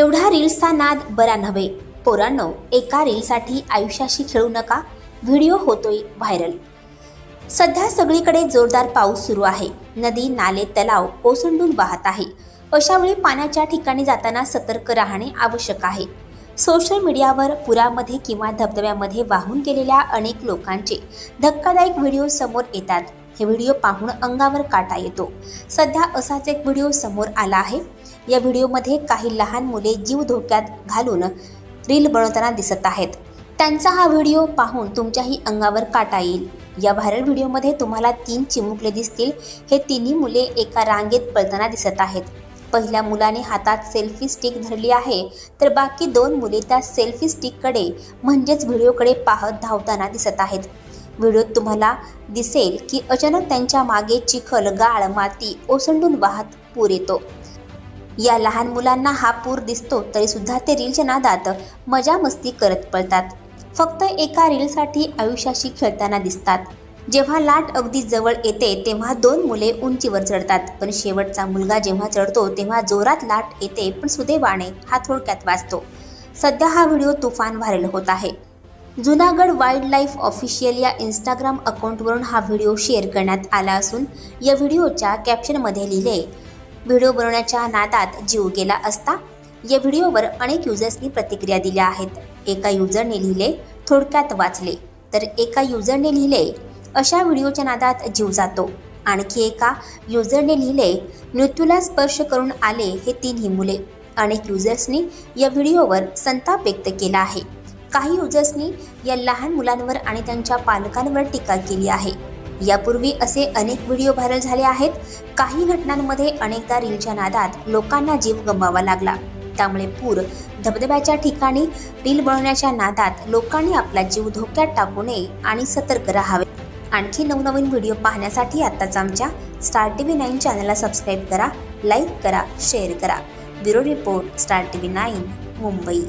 एवढा रील्सचा नाद बरा नव्हे. पोरांनो एका रीलसाठी आयुष्याशी खेळू नका. व्हिडिओ होतोय व्हायरल. सध्या सगळीकडे जोरदार पाऊस सुरू आहे. नदी नाले तलाव ओसंडून वाहत आहे. अशावेळी पाण्याच्या ठिकाणी जाताना सतर्क राहणे आवश्यक आहे. सोशल मीडियावर पुरामध्ये किंवा धबधब्यामध्ये वाहून गेलेल्या अनेक लोकांचे धक्कादायक व्हिडिओ समोर येतात. हे व्हिडिओ पाहून अंगावर काटा येतो. सध्या असाच एक व्हिडिओ समोर आला आहे. या व्हिडिओमध्ये काही लहान मुले जीव धोक्यात घालून रील बनवताना दिसत आहेत. त्यांचा हा व्हिडिओ पाहून तुमच्याही अंगावर काटा येईल. या व्हायरल व्हिडिओमध्ये तुम्हाला तीन चिमुकले दिसतील. हे तिन्ही मुले एका रांगेत पळताना दिसत आहेत. पहिल्या मुलाने हातात सेल्फी स्टिक धरली आहे तर बाकी दोन मुले त्या सेल्फी स्टिककडे म्हणजेच व्हिडिओकडे पाहत धावताना दिसत आहेत. व्हिडिओत तुम्हाला दिसेल की अचानक त्यांच्या मागे चिखल गाळ माती ओसंडून वाहत पूर येतो. या लहान मुलांना हा पूर दिसतो तरीसुद्धा ते रीलच्या नादात मजा मस्ती करत पळतात. फक्त एका रीलसाठी आयुष्याशी खेळताना दिसतात. जेव्हा लाट अगदी जवळ येते तेव्हा दोन मुले उंचीवर चढतात. पण शेवटचा मुलगा जेव्हा चढतो तेव्हा जोरात लाट येते पण सुदैवाने हा थोडक्यात वाचतो. सध्या हा व्हिडिओ तुफान व्हायरल होत आहे. जुनागड वाईल्ड लाईफ ऑफिशियल या इंस्टाग्राम अकाउंटवरून हा व्हिडिओ शेअर करण्यात आला असून या व्हिडिओच्या कॅप्शनमध्ये लिहिले व्हिडिओ बनवण्याच्या नादात जीव गेला असता या व्हिडिओवर अनेक युजर्सनी प्रतिक्रिया दिल्या आहेत. एका युजरने लिहिले थोडक्यात वाचले. तर एका युजरने लिहिले अशा व्हिडिओच्या नादात जीव जातो. आणखी एका युजरने लिहिले मृत्यूला स्पर्श करून आले हे तिन्ही मुले. अनेक युजर्सनी या व्हिडिओवर संताप व्यक्त केला आहे. काही युजर्सनी या लहान मुलांवर आणि त्यांच्या पालकांवर टीका केली आहे. यापूर्वी असे अनेक व्हिडिओ व्हायरल झाले आहेत. काही घटनांमध्ये अनेकदा रीलच्या नादात लोकांना जीव गमवावा लागला. त्यामुळे पूर धबधब्याच्या ठिकाणी रील बनवण्याच्या नादात लोकांनी आपला जीव धोक्यात टाकू नये आणि सतर्क राहावे. आणखी नवनवीन व्हिडिओ पाहण्यासाठी आत्ताच आमच्या स्टार टी व्ही नाईन चॅनलला सबस्क्राईब करा लाईक करा शेअर करा. Bureau report star T V nine Mumbai.